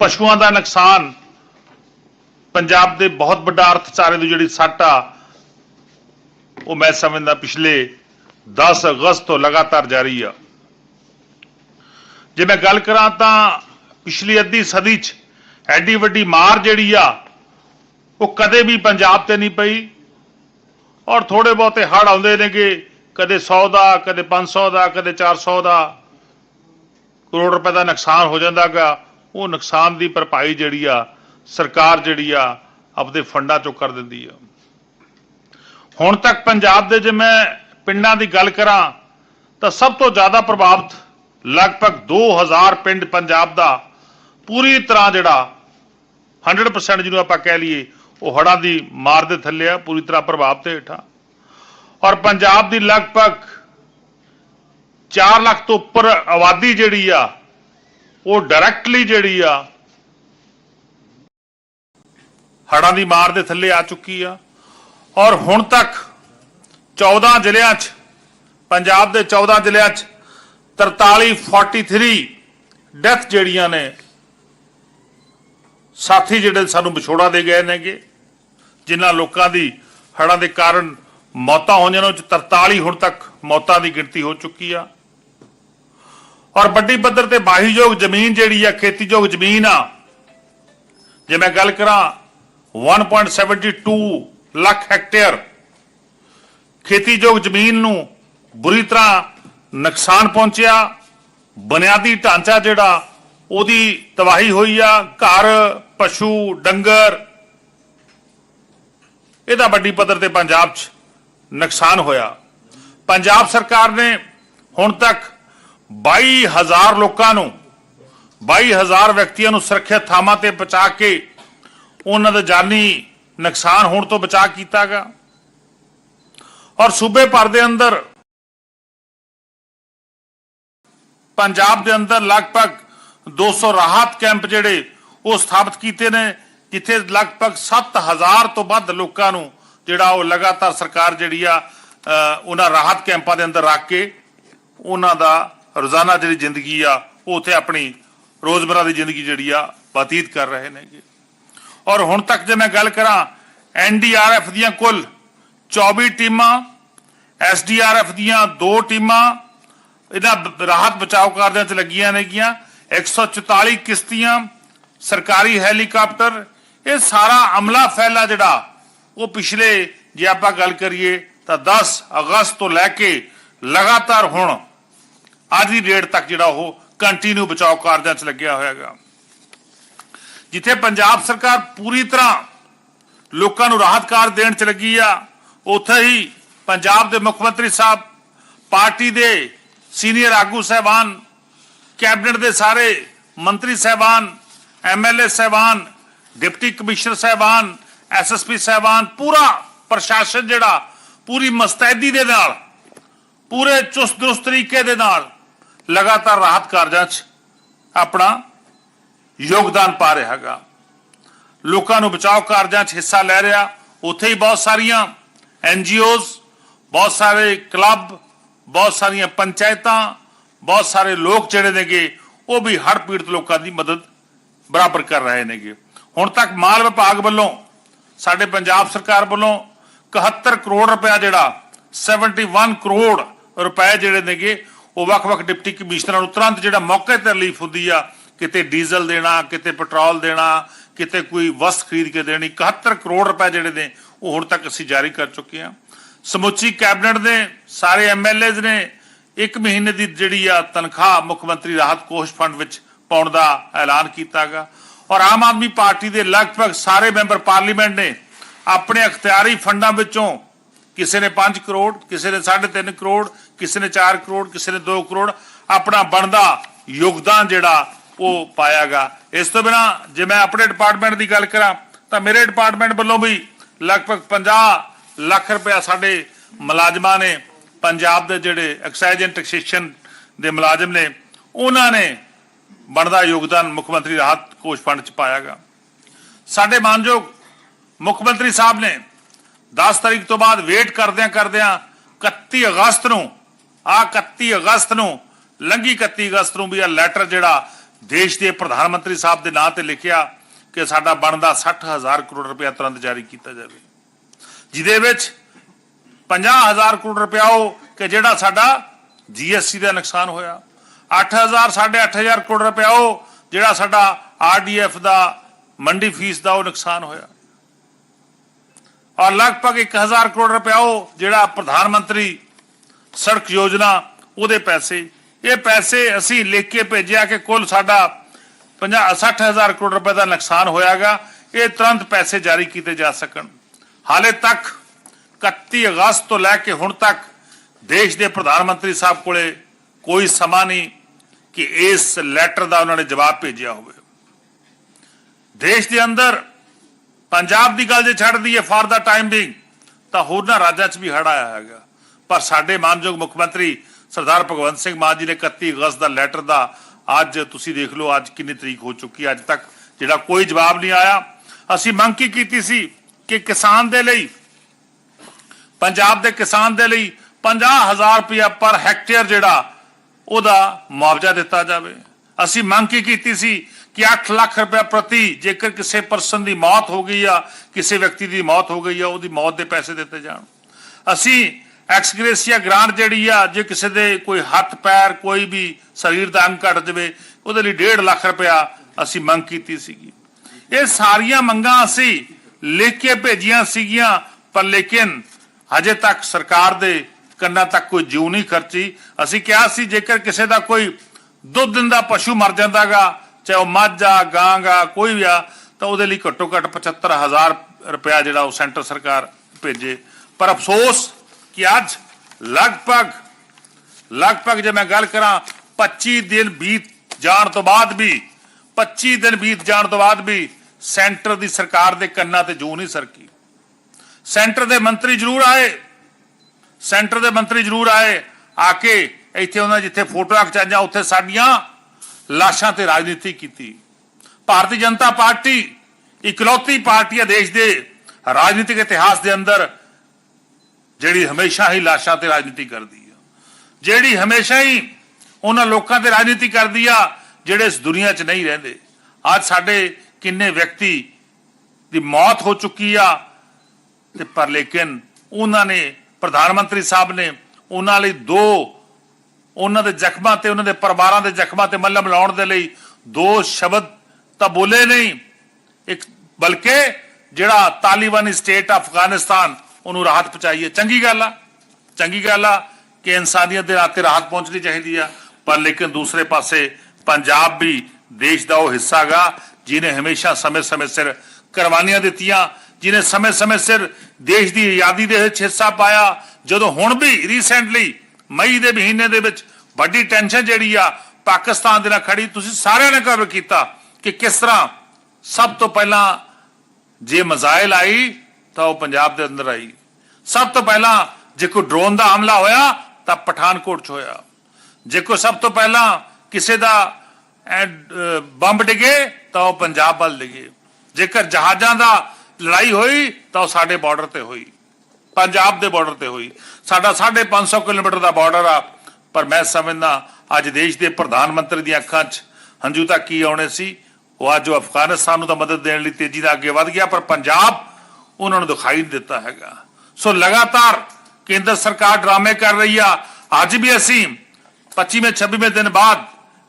ਪਸ਼ੂਆਂ ਦਾ ਨੁਕਸਾਨ ਪੰਜਾਬ ਦੇ ਬਹੁਤ ਵੱਡਾ ਅਰਥਚਾਰੇ ਦੀ ਜਿਹੜੀ ਸੱਟ ਆ, ਉਹ ਮੈਂ ਸਮਝਦਾ ਪਿਛਲੇ 10 ਅਗਸਤ ਤੋਂ ਲਗਾਤਾਰ ਜਾਰੀ ਆ। ਜੇ ਮੈਂ ਗੱਲ ਕਰਾਂ ਤਾਂ ਪਿਛਲੀ ਅੱਧੀ ਸਦੀ 'ਚ ਐਡੀ ਵੱਡੀ ਮਾਰ ਜਿਹੜੀ ਆ, ਉਹ ਕਦੇ ਵੀ ਪੰਜਾਬ ਤੇ ਨਹੀਂ ਪਈ ਔਰ ਥੋੜੇ ਬਹੁਤੇ ਹੜ ਆਉਂਦੇ ਨੇਗੇ ਕਦੇ 100 ਦਾ, ਕਦੇ 500 ਦਾ, ਕਦੇ 400 ਦਾ ਕਰੋੜ ਰੁਪਏ ਦਾ ਨੁਕਸਾਨ ਹੋ ਜਾਂਦਾਗਾ ਉਹ ਨੁਕਸਾਨ ਦੀ ਭਰਪਾਈ ਜਿਹੜੀ ਆ, ਸਰਕਾਰ ਜਿਹੜੀ ਆ, ਆਪਦੇ ਫੰਡਾਂ ਚੋਂ ਕਰ ਦਿੰਦੀ ਆ। ਹੁਣ ਤੱਕ ਪੰਜਾਬ ਦੇ ਜੇ ਮੈਂ ਪਿੰਡਾਂ ਦੀ ਗੱਲ ਕਰਾਂ, ਤਾਂ ਸਭ ਤੋਂ ਜ਼ਿਆਦਾ ਪ੍ਰਭਾਵਿਤ ਲਗਭਗ 2000 ਪਿੰਡ ਪੰਜਾਬ ਦਾ ਪੂਰੀ ਤਰ੍ਹਾਂ ਜਿਹੜਾ 100% ਜਿਹਨੂੰ ਆਪਾਂ ਕਹਿ ਲਈਏ, ਉਹ ਹੜ੍ਹਾਂ ਦੀ ਮਾਰ ਦੇ ਥੱਲੇ ਆ, ਪੂਰੀ ਤਰ੍ਹਾਂ ਪ੍ਰਭਾਵ ਤੇ ਹੇਠਾਂ। ਔਰ ਪੰਜਾਬ ਦੀ ਲਗਭਗ 4 ਲੱਖ ਤੋਂ ਉੱਪਰ ਆਬਾਦੀ ਜਿਹੜੀ ਆ ਉਹ ਡਾਇਰੈਕਟਲੀ ਜਿਹੜੀ ਆ ਹੜ੍ਹਾਂ ਦੀ ਮਾਰ ਦੇ ਥੱਲੇ ਆ ਚੁੱਕੀ ਆ। ਔਰ ਹੁਣ ਤੱਕ 14 ਜ਼ਿਲ੍ਹਿਆਂ 'ਚ, ਪੰਜਾਬ ਦੇ 14 ਜ਼ਿਲ੍ਹਿਆਂ 'ਚ 43 43 ਡੈਥ ਜਿਹੜੀਆਂ ਨੇ, ਸਾਥੀ ਜਿਹੜੇ ਸਾਨੂੰ ਵਿਛੋੜਾ ਦੇ ਗਏ ਨੇਗੇ, ਜਿਨ੍ਹਾਂ ਲੋਕਾਂ ਦੀ ਹੜ੍ਹਾਂ ਦੇ ਕਾਰਨ ਮੌਤਾਂ ਹੋਈਆਂ ਨੇ, ਉਹ 'ਚ 43 ਹੁਣ ਤੱਕ ਮੌਤਾਂ ਦੀ ਗਿਣਤੀ ਹੋ ਚੁੱਕੀ ਆ। ਔਰ ਵੱਡੀ ਪੱਧਰ ਤੇ ਬਾਹੀਯੋਗ ਜ਼ਮੀਨ ਜਿਹੜੀ ਆ ਖੇਤੀਯੋਗ ਜ਼ਮੀਨ ਆ। ਜੇ ਮੈਂ ਗੱਲ ਕਰਾਂ 1.72 ਲੱਖ ਹੈਕਟੇਅਰ ਖੇਤੀਯੋਗ ਜ਼ਮੀਨ ਨੂੰ ਬੁਰੀ ਤਰ੍ਹਾਂ ਨੁਕਸਾਨ ਪਹੁੰਚਿਆ। ਬੁਨਿਆਦੀ ਢਾਂਚਾ ਜਿਹੜਾ, ਉਹਦੀ ਤਬਾਹੀ ਹੋਈ ਆ, ਘਰ, ਪਸ਼ੂ, ਡੰਗਰ। ਇਹਦਾ ਵੱਡੀ ਪੱਧਰ ਤੇ ਪੰਜਾਬ 'ਚ ਨੁਕਸਾਨ ਹੋਇਆ। ਪੰਜਾਬ ਸਰਕਾਰ ਨੇ ਹੁਣ ਤੱਕ 22000 ਲੋਕਾਂ ਨੂੰ 22000 ਵਿਅਕਤੀਆਂ ਨੂੰ ਸੁਰੱਖਿਅਤ ਥਾਵਾਂ ਤੇ ਬਚਾ ਕੇ ਉਹਨਾਂ ਦਾ ਜਾਨੀ ਨੁਕਸਾਨ ਹੋਣ ਤੋਂ ਬਚਾ ਕੀਤਾਗਾ। ਔਰ ਸੂਬੇ ਭਰ ਦੇ ਅੰਦਰ, ਪੰਜਾਬ ਦੇ ਅੰਦਰ ਲਗਭਗ 200 ਰਾਹਤ ਕੈਂਪ ਜਿਹੜੇ ਉਹ ਸਥਾਪਿਤ ਕੀਤੇ ਨੇ, ਜਿੱਥੇ ਲਗਭਗ 7000 ਤੋਂ ਵੱਧ ਲੋਕਾਂ ਨੂੰ ਜਿਹੜਾ ਉਹ ਲਗਾਤਾਰ ਸਰਕਾਰ ਜਿਹੜੀ ਆ ਉਹਨਾਂ ਰਾਹਤ ਕੈਂਪਾਂ ਦੇ ਅੰਦਰ ਰੱਖ ਕੇ ਉਹਨਾਂ ਦਾ ਰੋਜ਼ਾਨਾ ਜਿਹੜੀ ਜ਼ਿੰਦਗੀ ਆ ਉਹ ਉੱਥੇ ਆਪਣੀ ਰੋਜ਼ਮਰਾ ਦੀ ਜ਼ਿੰਦਗੀ ਜਿਹੜੀ ਆ ਬਤੀਤ ਕਰ ਰਹੇ ਨੇਗੇ ਔਰ ਹੁਣ ਤੱਕ ਜੇ ਮੈਂ ਗੱਲ ਕਰਾਂ ਐਨਡੀਆਰਐਫ ਦੀਆਂ ਕੁੱਲ 24 ਟੀਮਾਂ ਐਸਡੀਆਰਐਫ ਦੀਆਂ ਦੋ ਟੀਮਾਂ ਇਹਨਾਂ ਬ- ਰਾਹਤ ਬਚਾਓ ਕਾਰਜਾਂ 'ਚ ਲੱਗੀਆਂ ਨੇਗੀਆਂ 144 ਕਿਸ਼ਤੀਆਂ ਸਰਕਾਰੀ ਹੈਲੀਕਾਪਟਰ ਇਹ ਸਾਰਾ ਅਮਲਾ ਫੈਲਾ ਜਿਹੜਾ ਉਹ ਪਿਛਲੇ ਜੇ ਆਪਾਂ ਗੱਲ ਕਰੀਏ ਤਾਂ 10 ਅਗਸਤ ਤੋਂ ਲੈ ਕੇ ਲਗਾਤਾਰ ਹੁਣ ਅੱਜ ਦੀ ਡੇਟ ਤੱਕ ਜਿਹੜਾ ਉਹ ਕੰਟੀਨਿਊ ਬਚਾਓ ਕਾਰਜਾਂ 'ਚ ਲੱਗਿਆ ਹੋਇਆਗਾ ਜਿੱਥੇ ਪੰਜਾਬ ਸਰਕਾਰ ਪੂਰੀ ਤਰ੍ਹਾਂ ਲੋਕਾਂ ਨੂੰ ਰਾਹਤ ਕਾਰ ਦੇਣ 'ਚ ਲੱਗੀ ਆ, ਉੱਥੇ ਹੀ ਪੰਜਾਬ ਦੇ ਮੁੱਖ ਮੰਤਰੀ ਸਾਹਿਬ, ਪਾਰਟੀ ਦੇ ਸੀਨੀਅਰ ਆਗੂ ਸਹਿਬਾਨ, ਕੈਬਨਿਟ ਦੇ ਸਾਰੇ ਮੰਤਰੀ ਸਹਿਬਾਨ ਐਮਐਲਏ ਸਹਿਬਾਨ, ਡਿਪਟੀ ਕਮਿਸ਼ਨਰ ਸਹਿਬਾਨ ਐਸਐਸਪੀ ਸਹਿਬਾਨ, ਪੂਰਾ ਪ੍ਰਸ਼ਾਸਨ ਜਿਹੜਾ ਪੂਰੀ ਮਸਤੈਦੀ ਦੇ ਨਾਲ, ਪੂਰੇ ਚੁਸਤ ਦਰੁਸਤ ਤਰੀਕੇ ਦੇ ਨਾਲ ਲਗਾਤਾਰ ਰਾਹਤ ਕਾਰਜਾਂ 'ਚ ਆਪਣਾ ਯੋਗਦਾਨ ਪਾ ਰਿਹਾ ਹੈਗਾ। ਲੋਕਾਂ ਨੂੰ ਬਚਾਓ ਕਾਰਜਾਂ 'ਚ ਹਿੱਸਾ ਲੈ ਰਿਹਾ। ਉੱਥੇ ਹੀ ਬਹੁਤ ਸਾਰੀਆਂ ਐਨ ਐਨਜੀਓਜ਼ ਬਹੁਤ ਸਾਰੇ ਕਲੱਬ, ਬਹੁਤ ਸਾਰੀਆਂ ਪੰਚਾਇਤਾਂ, ਬਹੁਤ ਸਾਰੇ ਲੋਕ ਜਿਹੜੇ ਨੇਗੇ, ਉਹ ਵੀ ਹੜ੍ਹ ਪੀੜਤ ਲੋਕਾਂ ਦੀ ਮਦਦ ਬਰਾਬਰ ਕਰ ਰਹੇ ਨੇਗੇ। ਹੁਣ ਤੱਕ ਮਾਲ ਵਿਭਾਗ ਵੱਲੋਂ, ਸਾਡੇ ਪੰਜਾਬ ਸਰਕਾਰ ਵੱਲੋਂ 71 ਕਰੋੜ ਰੁਪਇਆ ਜਿਹੜਾ 71 ਕਰੋੜ ਰੁਪਏ ਜਿਹੜੇ ਨੇਗੇ ਉਹ ਵੱਖ-ਵੱਖ ਡਿਪਟੀ ਕਮਿਸ਼ਨਰਾਂ ਨੂੰ ਤੁਰੰਤ ਜਿਹੜਾ ਮੌਕੇ ਤੇ ਰਿਲੀਫ ਹੁੰਦੀ ਆ, ਕਿਤੇ ਡੀਜ਼ਲ ਦੇਣਾ, ਕਿਤੇ ਪੈਟਰੋਲ ਦੇਣਾ, ਕਿਤੇ ਕੋਈ ਵਸਤ ਖਰੀਦ ਕੇ ਦੇਣੀ 71 ਕਰੋੜ ਰੁਪਏ ਜਿਹੜੇ ਨੇ ਉਹ ਹੁਣ ਤੱਕ ਅਸੀਂ ਜਾਰੀ ਕਰ ਚੁੱਕੇ ਹਾਂ। ਸਮੁੱਚੀ ਕੈਬਨਿਟ ਦੇ ਸਾਰੇ ਐਮਐਲਏਜ਼ ਨੇ ਇੱਕ ਮਹੀਨੇ ਦੀ ਜਿਹੜੀ ਆ ਤਨਖਾਹ ਮੁੱਖ ਮੰਤਰੀ ਰਾਹਤ ਕੋਸ਼ ਫੰਡ ਵਿੱਚ ਪਾਉਣ ਦਾ ਐਲਾਨ ਕੀਤਾਗਾ ਔਰ ਆਮ ਆਦਮੀ ਪਾਰਟੀ ਦੇ ਲਗਭਗ ਸਾਰੇ ਮੈਂਬਰ ਪਾਰਲੀਮੈਂਟ ਨੇ ਆਪਣੇ ਅਖਤਿਆਰੀ ਫੰਡਾਂ ਵਿੱਚੋਂ ਕਿਸੇ ਨੇ 5 ਕਰੋੜ, ਕਿਸੇ ਨੇ 3.5 ਕਰੋੜ ਕਿਸੇ ਨੇ 4 ਕਰੋੜ, ਕਿਸੇ ਨੇ 2 ਕਰੋੜ, ਆਪਣਾ ਬਣਦਾ ਯੋਗਦਾਨ ਜਿਹੜਾ ਉਹ ਪਾਇਆਗਾ। ਇਸ ਤੋਂ ਬਿਨਾ ਜੇ ਮੈਂ ਆਪਣੇ ਡਿਪਾਰਟਮੈਂਟ ਦੀ ਗੱਲ ਕਰਾਂ, ਤਾਂ ਮੇਰੇ ਡਿਪਾਰਟਮੈਂਟ ਵੱਲੋਂ ਵੀ ਲਗਭਗ 50 ਲੱਖ ਰੁਪਇਆ ਸਾਡੇ ਮੁਲਾਜ਼ਮਾਂ ਨੇ, ਪੰਜਾਬ ਦੇ ਜਿਹੜੇ ਐਕਸਾਈਜ਼ ਐਂਡ ਟੈਕਸੇਸ਼ਨ ਦੇ ਮੁਲਾਜ਼ਮ ਨੇ, ਉਹਨਾਂ ਨੇ ਬਣਦਾ ਯੋਗਦਾਨ ਮੁੱਖ ਮੰਤਰੀ ਰਾਹਤ ਕੋਸ਼ ਫੰਡ ਚ ਪਾਇਆਗਾ। ਸਾਡੇ ਮਾਨਯੋਗ ਮੁੱਖ ਮੰਤਰੀ ਸਾਹਿਬ ਨੇ 10 ਤਰੀਕ ਤੋਂ ਬਾਅਦ ਵੇਟ ਕਰਦਿਆਂ ਕਰਦਿਆਂ 31 ਅਗਸਤ ਨੂੰ ਆ 31 ਅਗਸਤ ਨੂੰ ਲੰਗੀ 31 ਅਗਸਤ ਨੂੰ ਵੀ ਇਹ ਲੈਟਰ ਜਿਹੜਾ ਦੇਸ਼ ਦੇ ਪ੍ਰਧਾਨ ਮੰਤਰੀ ਸਾਹਿਬ ਦੇ ਨਾਂ ਤੇ ਲਿਖਿਆ ਕਿ ਸਾਡਾ ਬਣਦਾ 60000 ਕਰੋੜ ਰੁਪਇਆ ਤੁਰੰਤ ਜਾਰੀ ਕੀਤਾ ਜਾਵੇ। ਜਿਹਦੇ ਵਿੱਚ 50000 ਕਰੋੜ ਰੁਪਇਆ ਉਹ ਕਿ ਜਿਹੜਾ ਸਾਡਾ ਜੀਐਸਟੀ ਦਾ ਨੁਕਸਾਨ ਹੋਇਆ। 8000 8500 ਕਰੋੜ ਰੁਪਇਆ ਉਹ ਜਿਹੜਾ ਸਾਡਾ ਆਰਡੀਐਫ ਦਾ, ਮੰਡੀ ਫੀਸ ਦਾ ਉਹ ਨੁਕਸਾਨ ਹੋਇਆ। ਔਰ ਲਗਭਗ 1000 ਕਰੋੜ ਰੁਪਇਆ ਉਹ ਜਿਹੜਾ ਪ੍ਰਧਾਨ ਮੰਤਰੀ ਸੜਕ ਯੋਜਨਾ, ਉਹਦੇ ਪੈਸੇ। ਇਹ ਪੈਸੇ ਅਸੀਂ ਲਿਖ ਕੇ ਭੇਜਿਆ ਕਿ ਕੁੱਲ ਸਾਡਾ 50 60000 ਕਰੋੜ ਰੁਪਏ ਦਾ ਨੁਕਸਾਨ ਹੋਇਆਗਾ। ਇਹ ਤੁਰੰਤ ਪੈਸੇ ਜਾਰੀ ਕੀਤੇ ਜਾ ਸਕਣ। ਹਾਲੇ ਤੱਕ 31 ਅਗਸਤ ਤੋਂ ਲੈ ਕੇ ਹੁਣ ਤੱਕ ਦੇਸ਼ ਦੇ ਪ੍ਰਧਾਨ ਮੰਤਰੀ ਸਾਹਿਬ ਕੋਲੇ ਕੋਈ ਸਮਾਂ ਨਹੀਂ ਕਿ ਇਸ ਲੈਟਰ ਦਾ ਉਹਨਾਂ ਨੇ ਜਵਾਬ ਭੇਜਿਆ ਹੋਵੇ। ਦੇਸ਼ ਦੇ ਅੰਦਰ ਪੰਜਾਬ ਦੀ ਗੱਲ ਜੇ ਛੱਡਦੀ ਹੈ ਫਾਰ ਦਾ ਟਾਈਮ ਬਿੰਗ ਤਾਂ ਹੋਰਨਾਂ ਰਾਜਾਂ 'ਚ ਵੀ ਹੜ ਆਇਆ ਹੈਗਾ। ਪਰ ਸਾਡੇ ਮਾਨਯੋਗ ਮੁੱਖ ਮੰਤਰੀ ਸਰਦਾਰ ਭਗਵੰਤ ਸਿੰਘ ਮਾਨ ਜੀ ਨੇ 31 ਅਗਸਤ ਦਾ ਲੈਟਰ ਦਾ ਅੱਜ ਤੁਸੀਂ ਦੇਖ ਲਓ ਅੱਜ ਕਿੰਨੀ ਤਰੀਕ ਹੋ ਚੁੱਕੀ ਅੱਜ ਤੱਕ ਜਿਹੜਾ ਕੋਈ ਜਵਾਬ ਨਹੀਂ ਆਇਆ। ਅਸੀਂ ਮੰਗ ਕੀ ਕੀਤੀ ਸੀ ਕਿ ਕਿਸਾਨ ਦੇ ਲਈ, ਪੰਜਾਬ ਦੇ ਕਿਸਾਨ ਦੇ ਲਈ 50000 ਰੁਪਇਆ ਪਰ ਹੈਕਟੇਅਰ ਜਿਹੜਾ ਉਹਦਾ ਮੁਆਵਜ਼ਾ ਦਿੱਤਾ ਜਾਵੇ। ਅਸੀਂ ਮੰਗ ਕੀ ਕੀਤੀ ਸੀ ਕਿ 8 ਲੱਖ ਰੁਪਏ ਪ੍ਰਤੀ ਜੇਕਰ ਕਿਸੇ ਪਰਸਨ ਦੀ ਮੌਤ ਹੋ ਗਈ ਆ, ਕਿਸੇ ਵਿਅਕਤੀ ਦੀ ਮੌਤ ਹੋ ਗਈ ਆ, ਉਹਦੀ ਮੌਤ ਦੇ ਪੈਸੇ ਦਿੱਤੇ ਜਾਣ। ਅਸੀਂ ਐਕਸਗ੍ਰੇਸੀਆ ਗ੍ਰਾਂਟ ਜਿਹੜੀ ਆ, ਜੇ ਕਿਸੇ ਦੇ ਕੋਈ ਹੱਥ, ਪੈਰ ਕੋਈ ਵੀ ਸਰੀਰ ਦਾ ਅੰਗ ਕੱਟ ਜਾਵੇ, ਉਹਦੇ ਲਈ 1.5 ਲੱਖ ਰੁਪਇਆ ਅਸੀਂ ਮੰਗ ਕੀਤੀ ਸੀਗੀ। ਇਹ ਸਾਰੀਆਂ ਮੰਗਾਂ ਅਸੀਂ ਲਿਖ ਕੇ ਭੇਜੀਆਂ ਸੀਗੀਆਂ, ਪਰ ਲੇਕਿਨ ਹਜੇ ਤੱਕ ਸਰਕਾਰ ਦੇ ਕੰਨਾਂ ਤੱਕ ਕੋਈ ਜੂ ਨਹੀਂ ਖਰਚੀ। ਅਸੀਂ ਕਿਹਾ ਸੀ, ਜੇਕਰ ਕਿਸੇ ਦਾ ਕੋਈ ਦੁੱਧ ਦਿੰਦਾ, ਪਸ਼ੂ ਮਰ ਜਾਂਦਾਗਾ, ਚਾਹੇ ਉਹ ਮੱਝ ਆ, ਗਾਂ ਗਾ ਕੋਈ ਵੀ ਆ, ਤਾਂ ਉਹਦੇ ਲਈ ਘੱਟੋ ਘੱਟ 75000 ਰੁਪਇਆ ਜਿਹੜਾ ਉਹ ਸੈਂਟਰ ਸਰਕਾਰ ਭੇਜੇ। ਪਰ ਅਫਸੋਸ ਕਿ ਅੱਜ ਲਗਭਗ ਲਗਭਗ ਜੇ ਮੈਂ ਗੱਲ ਕਰਾਂ 25 ਦਿਨ ਬੀਤ ਜਾਣ ਤੋਂ ਬਾਅਦ ਵੀ 25 ਦਿਨ ਬੀਤ ਜਾਣ ਤੋਂ ਬਾਅਦ ਵੀ ਸੈਂਟਰ ਦੀ ਸਰਕਾਰ ਦੇ ਕੰਨਾਂ ਤੇ ਜੂ ਨਹੀਂ ਸਰਕੀ। ਸੈਂਟਰ ਦੇ ਮੰਤਰੀ ਜ਼ਰੂਰ ਆਏ। ਸੈਂਟਰ ਦੇ ਮੰਤਰੀ ਜ਼ਰੂਰ ਆਏ। ਆ ਕੇ ਇੱਥੇ ਉਹਨਾਂ ਜਿੱਥੇ ਫੋਟੋਆਂ ਖਿਚਾਈਆਂ, ਉੱਥੇ ਸਾਡੀਆਂ ਲਾਸ਼ਾਂ ਤੇ ਰਾਜਨੀਤੀ ਕੀਤੀ। ਭਾਰਤੀ ਜਨਤਾ ਪਾਰਟੀ ਇਕਲੌਤੀ ਪਾਰਟੀ ਹੈ ਦੇਸ਼ ਦੇ ਰਾਜਨੀਤਿਕ ਇਤਿਹਾਸ ਦੇ ਅੰਦਰ। ਜਿਹੜੀ ਹਮੇਸ਼ਾ ਹੀ ਲਾਸ਼ਾਂ ਤੇ ਰਾਜਨੀਤੀ ਕਰਦੀ ਆ। ਜਿਹੜੀ ਹਮੇਸ਼ਾ ਹੀ ਉਹਨਾਂ ਲੋਕਾਂ ਤੇ ਰਾਜਨੀਤੀ ਕਰਦੀ ਆ, ਜਿਹੜੇ ਇਸ ਦੁਨੀਆ 'ਚ ਨਹੀਂ ਰਹਿੰਦੇ। ਅੱਜ ਸਾਡੇ ਕਿੰਨੇ ਵਿਅਕਤੀ ਦੀ ਮੌਤ ਹੋ ਚੁੱਕੀ ਆ ਤੇ ਪਰ ਲੇਕਿਨ ਉਹਨਾਂ ਨੇ, ਪ੍ਰਧਾਨ ਮੰਤਰੀ ਸਾਹਿਬ ਨੇ ਉਹਨਾਂ ਲਈ ਦੋ, ਉਹਨਾਂ ਦੇ ਜ਼ਖਮਾਂ ਤੇ, ਉਹਨਾਂ ਦੇ ਪਰਿਵਾਰਾਂ ਦੇ ਜ਼ਖਮਾਂ ਤੇ ਮੱਲਮ ਲਾਉਣ ਦੇ ਲਈ ਦੋ ਸ਼ਬਦ ਤਾਂ ਬੋਲੇ ਨਹੀਂ। ਇੱਕ, ਬਲਕਿ ਜਿਹੜਾ ਤਾਲਿਬਾਨੀ ਸਟੇਟ ਅਫਗਾਨਿਸਤਾਨ ਉਹਨੂੰ ਰਾਹਤ ਪਹੁੰਚਾਈ ਹੈ ਚੰਗੀ ਗੱਲ ਆ। ਚੰਗੀ ਗੱਲ ਆ ਕਿ ਇਨਸਾਨੀਅਤ ਦੇ ਨਾਤੇ ਰਾਹਤ ਪਹੁੰਚਣੀ ਚਾਹੀਦੀ ਆ। ਪਰ ਲੇਕਿਨ ਦੂਸਰੇ ਪਾਸੇ ਪੰਜਾਬ ਵੀ ਦੇਸ਼ ਦਾ ਉਹ ਹਿੱਸਾ ਗਾ ਜਿਨੇ ਹਮੇਸ਼ਾ ਸਮੇਂ-ਸਮੇਂ ਸਿਰ ਕੁਰਬਾਨੀਆਂ ਦਿੱਤੀਆਂ ਜਿਨੇ ਸਮੇਂ-ਸਮੇਂ ਸਿਰ ਦੇਸ਼ ਦੀ ਆਜ਼ਾਦੀ ਦੇ ਵਿੱਚ ਹਿੱਸਾ ਪਾਇਆ। ਜਦੋਂ ਹੁਣ ਵੀ ਰੀਸੈਂਟਲੀ ਮਈ ਦੇ ਮਹੀਨੇ ਦੇ ਵਿੱਚ ਵੱਡੀ ਟੈਨਸ਼ਨ ਜਿਹੜੀ ਆ, ਪਾਕਿਸਤਾਨ ਦੇ ਨਾਲ ਖੜੀ, ਤੁਸੀਂ ਸਾਰਿਆਂ ਨੇ ਕਵਰ ਕੀਤਾ ਕਿ ਕਿਸ ਤਰ੍ਹਾਂ ਸਭ ਤੋਂ ਪਹਿਲਾਂ ਜੇ ਮਜ਼ਾਇਲ ਆਈ ਤਾਂ ਉਹ ਪੰਜਾਬ ਦੇ ਅੰਦਰ ਆਈ। ਸਭ ਤੋਂ ਪਹਿਲਾਂ ਜੇ ਕੋਈ ਡਰੋਨ ਦਾ ਹਮਲਾ ਹੋਇਆ ਤਾਂ ਪਠਾਨਕੋਟ 'ਚ ਹੋਇਆ। ਜੇ ਕੋਈ ਸਭ ਤੋਂ ਪਹਿਲਾਂ ਕਿਸੇ ਦਾ ਬੰਬ ਡਿੱਗੇ ਤਾਂ ਉਹ ਪੰਜਾਬ ਵੱਲ ਡਿੱਗੇ। ਜੇਕਰ ਜਹਾਜ਼ਾਂ ਦਾ ਲੜਾਈ ਹੋਈ ਤਾਂ ਉਹ ਸਾਡੇ ਬਾਰਡਰ ਤੇ ਹੋਈ। ਪੰਜਾਬ ਦੇ ਬਾਰਡਰ ਤੇ ਹੋਈ। ਸਾਡਾ 550 ਕਿਲੋਮੀਟਰ ਦਾ ਬਾਰਡਰ ਆ। ਪਰ ਮੈਂ ਸਮਝਦਾ ਅੱਜ ਦੇਸ਼ ਦੇ ਪ੍ਰਧਾਨ ਮੰਤਰੀ ਦੀਆਂ ਅੱਖਾਂ 'ਚ ਹੰਝੂ ਤਾਂ ਕੀ ਆਉਣੇ ਸੀ। ਉਹ ਅੱਜ ਉਹ ਅਫਗਾਨਿਸਤਾਨ ਨੂੰ ਤਾਂ ਮਦਦ ਦੇਣ ਲਈ ਤੇਜ਼ੀ ਨਾਲ ਅੱਗੇ ਵਧ ਗਿਆ, ਪਰ ਪੰਜਾਬ ਉਹਨਾਂ ਨੂੰ ਦਿਖਾਈ ਦਿੱਤਾ ਹੈਗਾ। ਸੋ ਲਗਾਤਾਰ ਕੇਂਦਰ ਸਰਕਾਰ ਡਰਾਮੇ ਕਰ ਰਹੀ ਆ। ਅੱਜ ਵੀ ਅਸੀਂ 25ਵੇਂ 26ਵੇਂ ਦਿਨ ਬਾਅਦ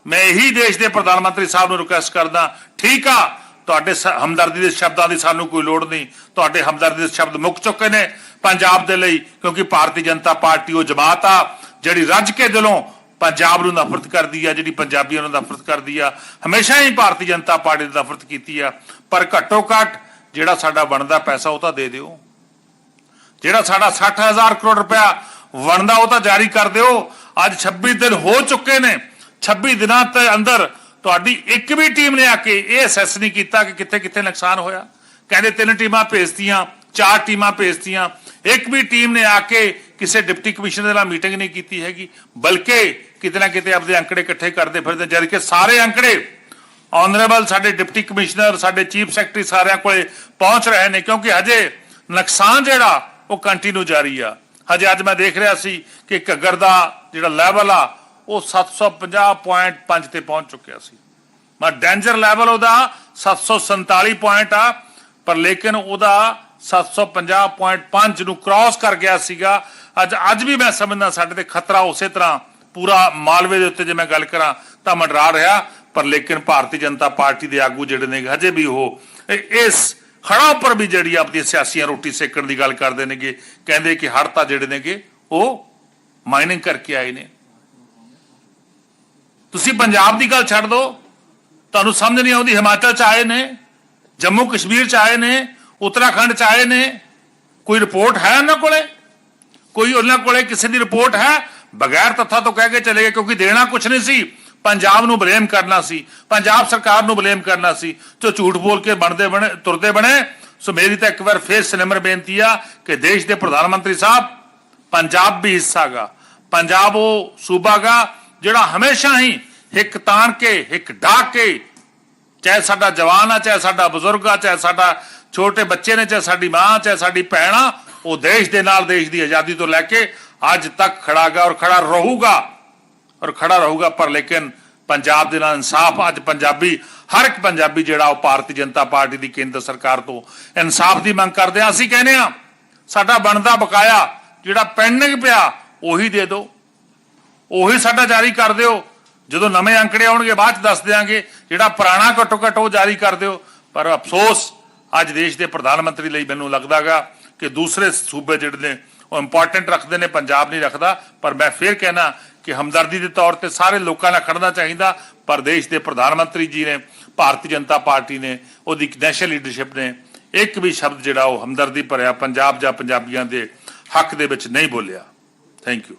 ਮੈਂ ਇਹੀ ਦੇਸ਼ ਦੇ ਪ੍ਰਧਾਨ ਮੰਤਰੀ ਸਾਹਿਬ ਨੂੰ ਰਿਕੁਐਸਟ ਕਰਦਾ, ਠੀਕ ਆ, ਤੁਹਾਡੇ ਸ- ਹਮਦਰਦੀ ਦੇ ਸ਼ਬਦਾਂ ਦੀ ਸਾਨੂੰ ਕੋਈ ਲੋੜ ਨਹੀਂ। ਤੁਹਾਡੇ ਹਮਦਰਦੀ ਦੇ ਸ਼ਬਦ ਮੁੱਕ ਚੁੱਕੇ ਨੇ ਪੰਜਾਬ ਦੇ ਲਈ, ਕਿਉਂਕਿ ਭਾਰਤੀ ਜਨਤਾ ਪਾਰਟੀ ਉਹ ਜਮਾਤ ਆ, ਜਿਹੜੀ ਰੱਜ ਕੇ ਦਿਲੋਂ ਪੰਜਾਬ ਨੂੰ ਨਫ਼ਰਤ ਕਰਦੀ ਆ, ਜਿਹੜੀ ਪੰਜਾਬੀਆਂ ਨੂੰ ਨਫ਼ਰਤ ਕਰਦੀ ਆ। ਹਮੇਸ਼ਾ ਹੀ ਭਾਰਤੀ ਜਨਤਾ ਪਾਰਟੀ ਦੀ ਨਫ਼ਰਤ ਕੀਤੀ ਆ। ਪਰ ਘੱਟੋ ਘੱਟ ਜਿਹੜਾ ਸਾਡਾ ਬਣਦਾ ਪੈਸਾ ਉਹ ਤਾਂ ਦੇ ਦਿਓ। ਜਿਹੜਾ ਸਾਡਾ 60000 ਕਰੋੜ ਰੁਪਇਆ ਬਣਦਾ, ਉਹ ਤਾਂ ਜਾਰੀ ਕਰ ਦਿਓ। ਅੱਜ 26 ਦਿਨ ਹੋ ਚੁੱਕੇ ਨੇ। 26 ਦਿਨਾਂ ਦੇ ਅੰਦਰ ਤੁਹਾਡੀ ਇੱਕ ਵੀ ਟੀਮ ਨੇ ਆ ਕੇ ਇਹ ਅਸੈਸ ਨਹੀਂ ਕੀਤਾ ਕਿ ਕਿੱਥੇ ਕਿੱਥੇ ਨੁਕਸਾਨ ਹੋਇਆ। ਕਹਿੰਦੇ ਤਿੰਨ ਟੀਮਾਂ ਭੇਜਤੀਆਂ, ਚਾਰ ਟੀਮਾਂ ਭੇਜਤੀਆਂ। ਇੱਕ ਵੀ ਟੀਮ ਨੇ ਆ ਕੇ ਕਿਸੇ ਡਿਪਟੀ ਕਮਿਸ਼ਨਰ ਨਾਲ ਮੀਟਿੰਗ ਨਹੀਂ ਕੀਤੀ ਹੈਗੀ। ਬਲਕਿ ਕਿਤੇ ਨਾ ਕਿਤੇ ਆਪਦੇ ਅੰਕੜੇ ਇਕੱਠੇ ਕਰਦੇ ਫਿਰਦੇ, ਜਦ ਕਿ ਸਾਰੇ ਅੰਕੜੇ ਆਨਰੇਬਲ ਸਾਡੇ ਡਿਪਟੀ ਕਮਿਸ਼ਨਰ, ਸਾਡੇ ਚੀਫ ਸੈਕਟਰੀ ਸਾਰਿਆਂ ਕੋਲੇ ਪਹੁੰਚ ਰਹੇ ਨੇ, ਕਿਉਂਕਿ ਹਜੇ ਨੁਕਸਾਨ ਜਿਹੜਾ ਉਹ ਕੰਟੀਨਿਊ ਜਾਰੀ ਆ। ਹਜੇ ਅੱਜ ਮੈਂ ਦੇਖ ਰਿਹਾ ਸੀ ਕਿ ਘੱਗਰ ਦਾ ਜਿਹੜਾ ਲੈਵਲ ਆ, ਉਹ 750.5 ਤੇ ਪਹੁੰਚ ਚੁੱਕਿਆ ਸੀ। ਮੈਂ ਡੇਂਜਰ ਲੈਵਲ ਉਹਦਾ 747 ਪੁਆਇੰਟ ਆ, ਪਰ ਲੇਕਿਨ ਉਹਦਾ 750.5 ਨੂੰ ਕ੍ਰਾਸ ਕਰ ਗਿਆ ਸੀਗਾ। ਅੱਜ ਅੱਜ ਵੀ ਮੈਂ ਸਮਝਦਾ ਸਾਡੇ ਤੇ ਖਤਰਾ ਉਸੇ ਤਰ੍ਹਾਂ ਪੂਰਾ ਮਾਲਵੇ ਦੇ ਉੱਤੇ ਜੇ ਮੈਂ ਗੱਲ ਕਰਾਂ ਤਾਂ ਮੰਡਰਾ ਰਿਹਾ, ਪਰ ਲੇਕਿਨ ਭਾਰਤੀ ਜਨਤਾ ਪਾਰਟੀ ਦੇ ਆਗੂ ਜਿਹੜੇ ਨੇ, ਹਜੇ ਵੀ ਉਹ ਇਸ ਹੜਾਂ ਉੱਪਰ ਵੀ ਜਿਹੜੀ ਆਪਣੀ ਸਿਆਸੀਆਂ ਰੋਟੀ ਸੇਕਣ ਦੀ ਗੱਲ ਕਰਦੇ ਨੇਗੇ, ਕਹਿੰਦੇ ਕਿ ਹੜਤਾ ਜਿਹੜੇ ਨੇਗੇ, ਉਹ ਮਾਈਨਿੰਗ ਕਰਕੇ ਆਏ ਨੇ। ਤੁਸੀਂ ਪੰਜਾਬ ਦੀ ਗੱਲ ਛੱਡ ਦਿਓ ਤੁਹਾਨੂੰ ਸਮਝ ਨਹੀਂ ਆਉਂਦੀ, ਹਿਮਾਚਲ ਚ ਆਏ ਨੇ, ਜੰਮੂ ਕਸ਼ਮੀਰ ਚ ਆਏ ਨੇ, ਉੱਤਰਾਖੰਡ ਚ ਆਏ ਨੇ, ਕੋਈ ਰਿਪੋਰਟ ਹੈ ਉਹਨਾਂ ਕੋਲੇ? ਕੋਈ ਉਹਨਾਂ ਕੋਲੇ ਕਿਸੇ ਦੀ ਰਿਪੋਰਟ ਹੈ? ਬਗੈਰ ਤੱਥਾਂ ਤੋਂ ਕਹਿ ਕੇ ਚਲੇ ਗਏ, ਕਿਉਂਕਿ ਦੇਣਾ ਕੁਝ ਨਹੀਂ ਸੀ। ਪੰਜਾਬ ਨੂੰ ਬਲੇਮ ਕਰਨਾ ਸੀ, ਪੰਜਾਬ ਸਰਕਾਰ ਨੂੰ ਬਲੇਮ ਕਰਨਾ ਸੀ, ਜੋ ਝੂਠ ਬੋਲ ਕੇ ਬਣਦੇ ਬਣੇ, ਤੁਰਦੇ ਬਣੇ। ਸੋ ਮੇਰੀ ਤਾਂ ਇੱਕ ਵਾਰ ਫੇਰ ਸਿਨਮਰ ਬੇਨਤੀ ਆ ਕਿ ਦੇਸ਼ ਦੇ ਪ੍ਰਧਾਨ ਮੰਤਰੀ ਸਾਹਿਬ, ਪੰਜਾਬ ਵੀ ਹਿੱਸਾ ਗਾ। ਪੰਜਾਬ ਉਹ ਸੂਬਾ ਗਾ ਜਿਹੜਾ ਹਮੇਸ਼ਾ ਹੀ ਹਿੱਕ ਤਾਣ ਕੇ, ਹਿੱਕ ਢਾਕ ਕੇ, ਚਾਹੇ ਸਾਡਾ ਜਵਾਨ ਆ, ਚਾਹੇ ਸਾਡਾ ਬਜ਼ੁਰਗ ਆ, ਚਾਹੇ ਸਾਡਾ ਛੋਟੇ ਬੱਚੇ ਨੇ, ਚਾਹੇ ਸਾਡੀ ਮਾਂ, ਚਾਹੇ ਸਾਡੀ ਭੈਣ ਆ, ਉਹ ਦੇਸ਼ ਦੇ ਨਾਲ ਦੇਸ਼ ਦੀ ਆਜ਼ਾਦੀ ਤੋਂ ਲੈ ਕੇ ਅੱਜ ਤੱਕ ਖੜਾਗਾ ਔਰ ਖੜਾ ਰਹੂਗਾ। ਔਰ ਖੜਾ ਰਹੂਗਾ, ਪਰ ਲੇਕਿਨ ਪੰਜਾਬ ਦੇ ਨਾਲ ਇਨਸਾਫ, ਅੱਜ ਪੰਜਾਬੀ, ਹਰ ਇੱਕ ਪੰਜਾਬੀ ਜਿਹੜਾ ਉਹ ਭਾਰਤੀ ਜਨਤਾ ਪਾਰਟੀ ਦੀ ਕੇਂਦਰ ਸਰਕਾਰ ਤੋਂ ਇਨਸਾਫ ਦੀ ਮੰਗ ਕਰਦੇ ਆ ਅਸੀਂ ਕਹਿੰਦੇ ਆ ਸਾਡਾ ਬਣਦਾ ਬਕਾਇਆ ਜਿਹੜਾ ਪੈਂਡਿੰਗ ਪਿਆ, ਉਹੀ ਦੇ ਦਿਓ। ਉਹੀ ਸਾਡਾ ਜਾਰੀ ਕਰ ਦਿਓ। ਜਦੋਂ ਨਵੇਂ ਅੰਕੜੇ ਆਉਣਗੇ, ਬਾਅਦ ਚ ਦੱਸ ਦਿਆਂਗੇ ਜਿਹੜਾ ਪੁਰਾਣਾ ਘੱਟੋ ਘੱਟ ਉਹ ਜਾਰੀ ਕਰ ਦਿਓ। ਪਰ ਅਫਸੋਸ, ਅੱਜ ਦੇਸ਼ ਦੇ ਪ੍ਰਧਾਨ ਮੰਤਰੀ ਲਈ ਮੈਨੂੰ ਲੱਗਦਾਗਾ ਕਿ ਦੂਸਰੇ ਸੂਬੇ ਜਿਹੜੇ ਨੇ, ਉਹ ਇੰਪੋਰਟੈਂਟ ਰੱਖਦੇ ਨੇ, ਪੰਜਾਬ ਨਹੀਂ ਰੱਖਦਾ। ਪਰ ਮੈਂ ਫੇਰ ਕਹਿਣਾ ਕਿ ਹਮਦਰਦੀ ਦੇ ਤੌਰ ਤੇ ਸਾਰੇ ਲੋਕਾਂ ਨਾਲ ਖੜਨਾ ਚਾਹੀਦਾ। ਪਰ ਦੇਸ਼ ਦੇ ਪ੍ਰਧਾਨ ਮੰਤਰੀ ਜੀ ਨੇ, ਭਾਰਤੀ ਜਨਤਾ ਪਾਰਟੀ ਨੇ, ਉਹਦੀ ਨੈਸ਼ਨਲ ਲੀਡਰਸ਼ਿਪ ਨੇ, ਇੱਕ ਵੀ ਸ਼ਬਦ ਜਿਹੜਾ ਉਹ ਹਮਦਰਦੀ ਭਰਿਆ ਪੰਜਾਬ ਜਾਂ ਪੰਜਾਬੀਆਂ ਦੇ ਹੱਕ ਦੇ ਵਿੱਚ ਨਹੀਂ ਬੋਲਿਆ। Thank you.